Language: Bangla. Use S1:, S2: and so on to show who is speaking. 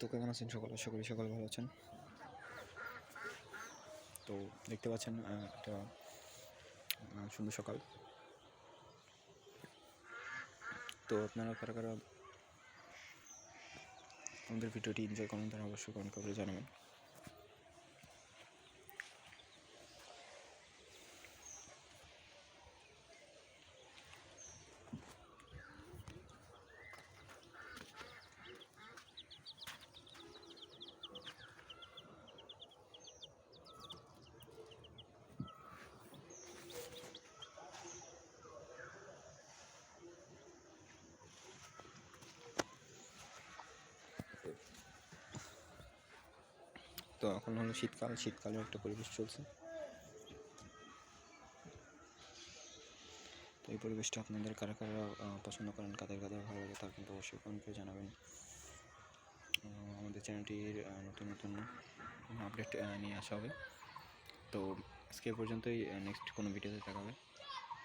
S1: তো কেমন আছেন সকল? করি সকল ভালো আছেন। তো দেখতে পাচ্ছেন একটা সুন্দর সকাল। তো আপনারা কারা কারা আমাদের ভিডিওটি এনজয় করেন তারা অবশ্যই কমেন্ট করে জানাবেন। তো এখন হলো শীতকাল শীতকালের একটা পরিবেশ চলছে। তো এই পরিবেশটা আপনাদের কারা কারা পছন্দ করেন, কাদের কাদের ভালো লাগে তা কিন্তু অবশ্যই কমেন্ট করে জানাবেন। আমাদের চ্যানেলটির নতুন নতুন আপডেট নিয়ে আসা হবে। তো আজকে পর্যন্তই নেক্সট কোনো ভিডিওতে দেখা হবে।